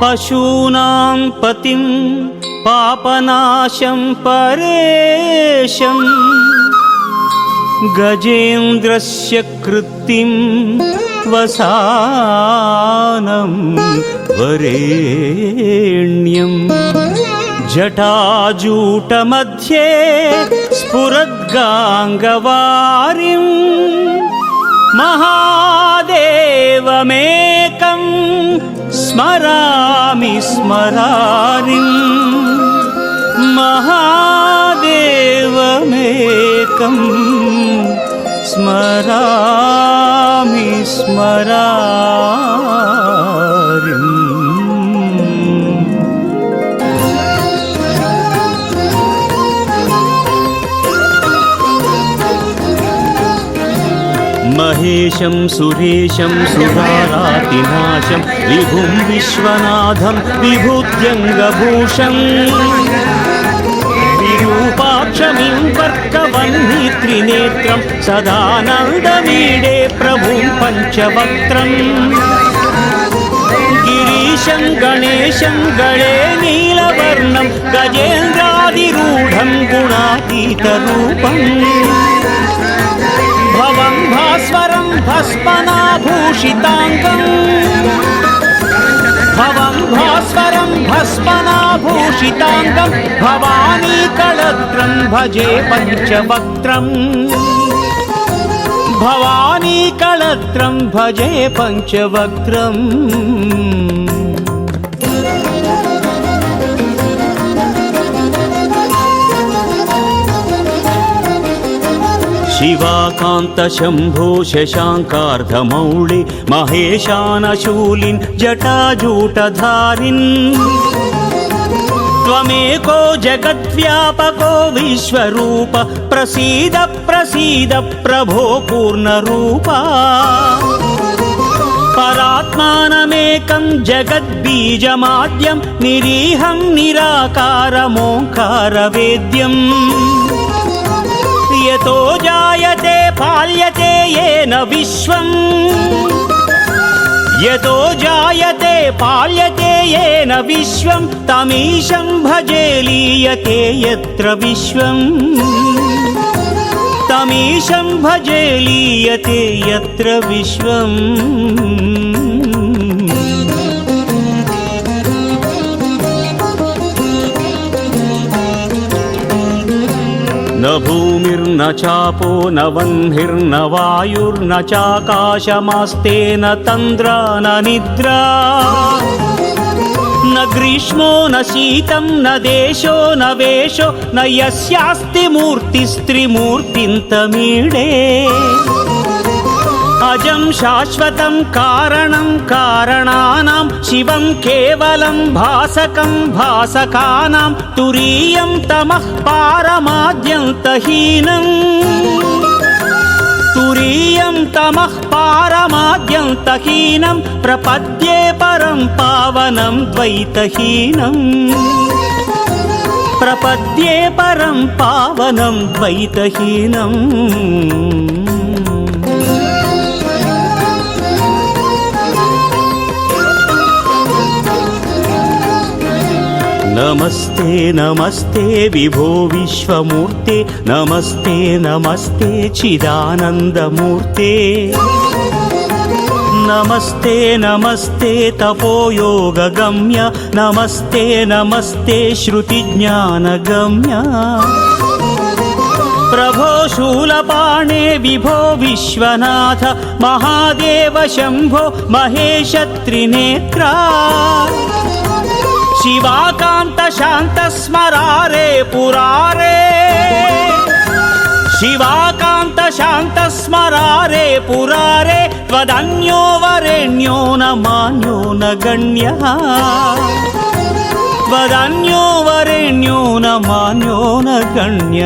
पशूनां पतिं पापनाशं परेशम् गजेन्द्रस्य कृत्तिं वसानं वरेण्यम् जटाजूटमध्ये स्फुरद्गाङ्गवारिं महादेवमेकम् स्मरामि स्मरारिम्। महादेवमेकं स्मरामि स्मरारिम् महेशं सुरेशं सुरारातिनाशं विभुं विश्वनाथं विभूत्यङ्गभूषम् विरूपाक्षमिं वर्कवह्नित्रिनेत्रं सदानन्दमीडे प्रभुं पञ्चवक्त्रम् गिरीशं गणेशं गणे नीलवर्णं गजेन्द्रादिरूढं गुणातीतरूपम् भवं भास्वरं भस्मनाभूषिताङ्गम् भवं भास्वरं भस्मनाभूषिताङ्गं भवानी कळत्रं भजे पञ्चवक्त्रम् भवानी कळत्रं भजे पञ्चवक्त्रम् शिवाकान्तशम्भो शशाङ्कार्धमौळि महेशानशूलिन् जटाजूटधारिन् त्वमेको जगद्व्यापको विश्वरूप प्रसीद प्रसीद प्रभो पूर्णरूपा परात्मानमेकं जगद्बीजमाद्यं निरीहं निराकारमोङ्कारवेद्यम् यतो जायते पाल्यते येन विश्वम् यतो जायते पाल्यते येन विश्वं तमीशं भजे लीयते यत्र विश्वम् तमीशं भजे लीयते यत्र विश्वम् न भूमिर्न चापो न वह्निर्न वायुर्न चाकाशमास्ते न तन्द्रा न निद्रा न ग्रीष्मो न शीतं न देशो न वेशो न यस्यास्ति मूर्तिस्त्रिमूर्तिन्तमीडे రాజం శాశ్వతం కారణం కారణానాం. శివం కేవలం భాసకం భాసకానాం. తురీయం తమః పారమాద్యంతహీనం. తురీయం తమః పారమాద్యంతహీనం. ప్రపద్యే పరం పావనం ద్వైతహీనం. ప్రపద్యే పరం పావనం ద్వైతహీనం. నమస్తే నమస్తే విభో విశ్వమూర్తే. నమస్తే నమస్తే చిదానందమూర్తే. నమస్తే నమస్తే తపోయోగమ్య నమస్తే నమస్తే శ్రుతిజ్ఞానగమ్య ప్రభో శూలపాణే విభో విశ్వనాథ. మహాదేవ శంభో మహేషత్రినేత్రా శివాకాంత శాంత స్మరారే పురారే. శివాకాంత శాంత స్మరారే పురారే. త్వదన్యో వరేణ్యో నమాన్యో నగణ్య. న త్వదన్యో వరేణ్యో నమాన్యో నగణ్య.